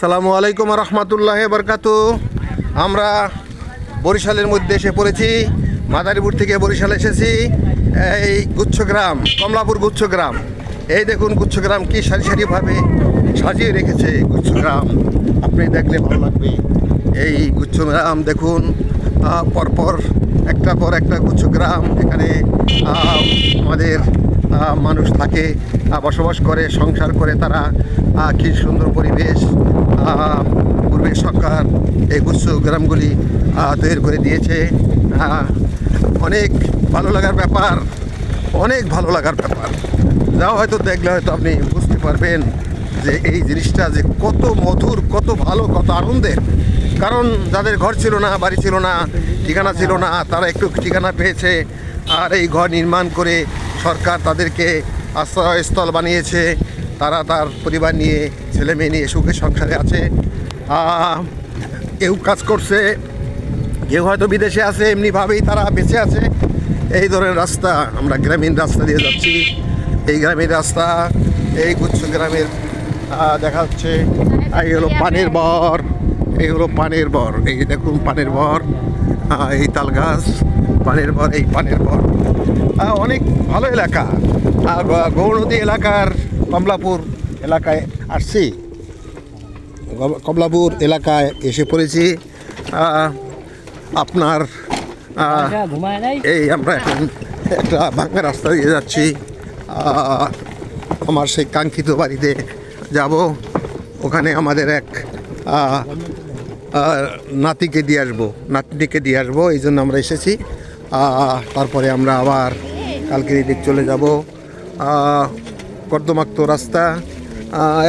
সালামু আলাইকুম রহমতুল্লাহ বরকাত। আমরা বরিশালের মধ্যে এসে পড়েছি, মাদারীপুর থেকে বরিশাল এসেছি। এই গুচ্ছগ্রাম, কমলাপুর গুচ্ছগ্রাম। এই দেখুন গুচ্ছগ্রাম কি সারি সারিভাবে সাজিয়ে রেখেছে গুচ্ছগ্রাম। আপনি দেখলে ভালো লাগবে। এই গুচ্ছগ্রাম দেখুন পরপর একটা পর একটা গুচ্ছগ্রাম। এখানে আমাদের মানুষ থাকে বসবাস করে, সংসার করে, তারা কি সুন্দর পরিবেশ পূর্বে সরকার এই গুচ্ছ গ্রামগুলি তৈরি করে দিয়েছে। অনেক ভালো লাগার ব্যাপার, অনেক ভালো লাগার ব্যাপার। যা হয়তো দেখলে হয়তো আপনি বুঝতে পারবেন যে এই জিনিসটা যে কত মধুর, কত ভালো, কত আনন্দের। কারণ যাদের ঘর ছিল না, বাড়ি ছিল না, ঠিকানা ছিল না, তারা একটু ঠিকানা পেয়েছে, আর এই ঘর নির্মাণ করে সরকার তাদেরকে আশ্রয়স্থল বানিয়েছে। তারা তার পরিবার নিয়ে, ছেলে মেয়ে নিয়ে সুখে সংসারে আছে। কেউ কাজ করছে, কেউ হয়তো বিদেশে আছে, এমনিভাবেই তারা বেঁচে আছে। এই ধরনের রাস্তা, আমরা গ্রামীণ রাস্তা দিয়ে যাচ্ছি। এই গ্রামীণ রাস্তা, এই গুচ্ছ গ্রামের দেখা হচ্ছে এই হলো পানের বর, এই হলো পানের বর, এই দেখুন পানের বর এই তাল গাছ। পানের বর এই পানের আহ, অনেক ভালো এলাকা। গৌরনদী এলাকার কমলাপুর এলাকায় আসছি। কমলাপুর এলাকায় এসে পড়েছি। আপনার নাই? এই আমরা এখন একটা ভাঙা রাস্তা দিয়ে যাচ্ছি। আমার সেই কাঙ্ক্ষিত বাড়িতে যাব। ওখানে আমাদের এক নাতিকে দিয়ে আসব। নাতনিকে দিয়ে আসব এই জন্য আমরা এসেছি। তারপরে আমরা আবার কালকের দিক চলে যাব। কর্দমাক্ত রাস্তা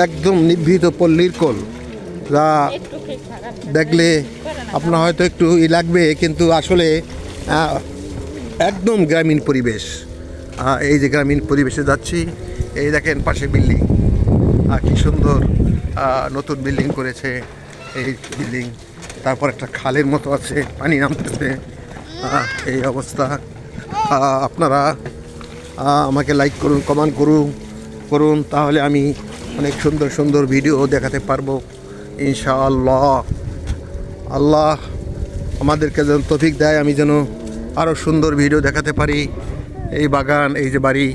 একদম নিভৃত পল্লীর কোল। যা দেখলে আপনার হয়তো একটু ই লাগবে, কিন্তু আসলে একদম গ্রামীণ পরিবেশ। এই যে গ্রামীণ পরিবেশে যাচ্ছি, এই দেখেন পাশে বিল্ডিং। কি সুন্দর নতুন বিল্ডিং করেছে এই বিল্ডিং। তারপর একটা খালের মতো আছে, পানি নামতেছে। এই অবস্থা। আপনারা আমাকে লাইক করুন কমেন্ট করুন করুন তাহলে আমি অনেক সুন্দর সুন্দর ভিডিও দেখাতে পারব ইনশাআল্লাহ। আল্লাহ আমাদেরকে যেন তফিক দেয় আমি যেন আরও সুন্দর ভিডিও দেখাতে পারি। এই বাগান এই যে বাড়ি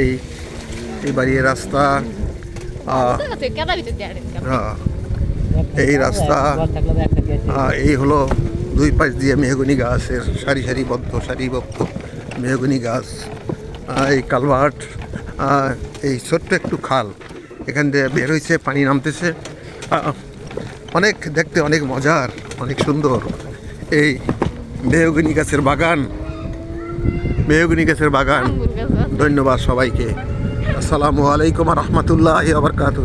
এই এই বাড়ির রাস্তা এই রাস্তা এই হলো দুই পাশ দিয়ে মেহগনি গাছের সারি সারি সারিবদ্ধ সারিবদ্ধ মেহগনি গাছ এই কালভার্ট এই ছোট্ট একটু খাল। এখান দিয়ে বের হয়েছে পানি নামতেছে। অনেক দেখতে অনেক মজার অনেক সুন্দর। এই মেহগনি গাছের বাগান মেহগনি গাছের বাগান। ধন্যবাদ সবাইকে। আসসালামু আলাইকুম রহমতুল্লাহ আবরকাত